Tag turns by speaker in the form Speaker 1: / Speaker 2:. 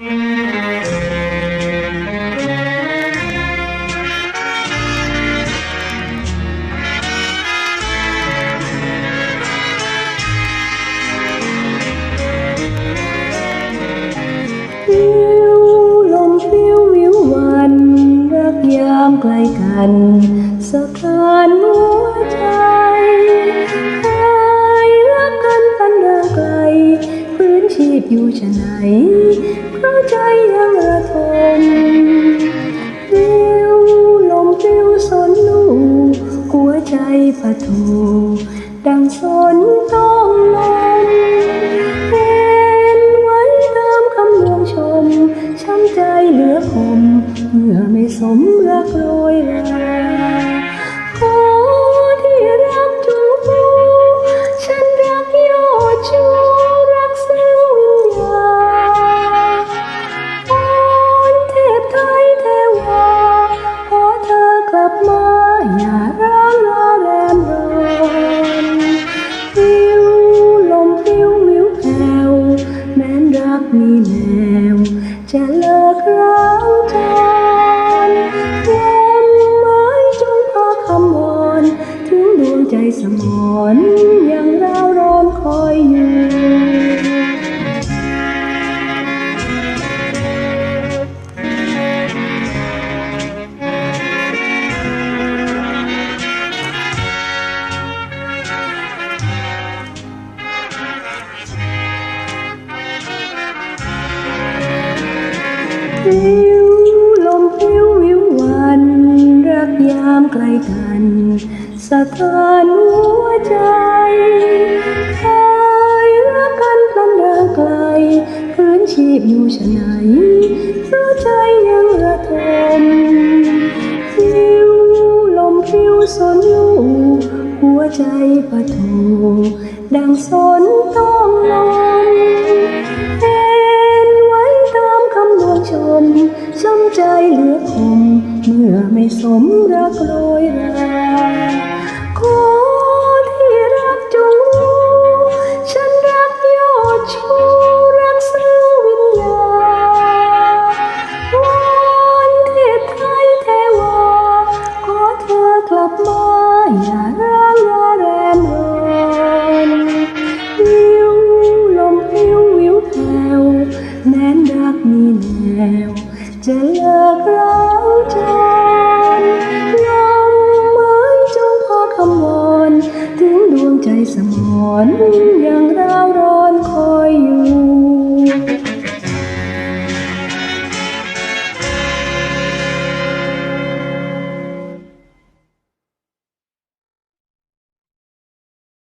Speaker 1: วิวลมวิววิววันรักยามใกล้กันสะกาน เพราะใจยังระทมวิวลมวิวสนลูหัวใจปะทูดังสนต้องลมเห็นไว้ตามคำลวงชม ช้ำใจเหลือคมเมื่อไม่สมรักโรยรา ลับมาอย่าร้างรอแรมรอนฟิวลมฟิวมิวแผ่วแม้นรักมีแนวจะเลิกร้างจความไม้จงพาคำวอนถึงดวงใจสมอนยัง วิวลมวิววิววัน รักยามใกล้กันสะท้านหัวใจเคยรักกันพลันเดินไกลพื้นชีพอยู่ชะไหนเพราะใจยังระทมวิวลมวิวสนลูหัวใจปะทูดังสนต้องลม ชมช้ำใจเหลือคมเมื่อไม่สมรักโรยราขอที่รักจงรู้ฉันรักยอดชูรักซึ่งวิญญาณวอนเทพไทยเทวาขอเธอกลับมาอย่า จะเลิกร้างจนยอมไม้จงพอคำวอนถึงดวงใจสมอนยังร้าวร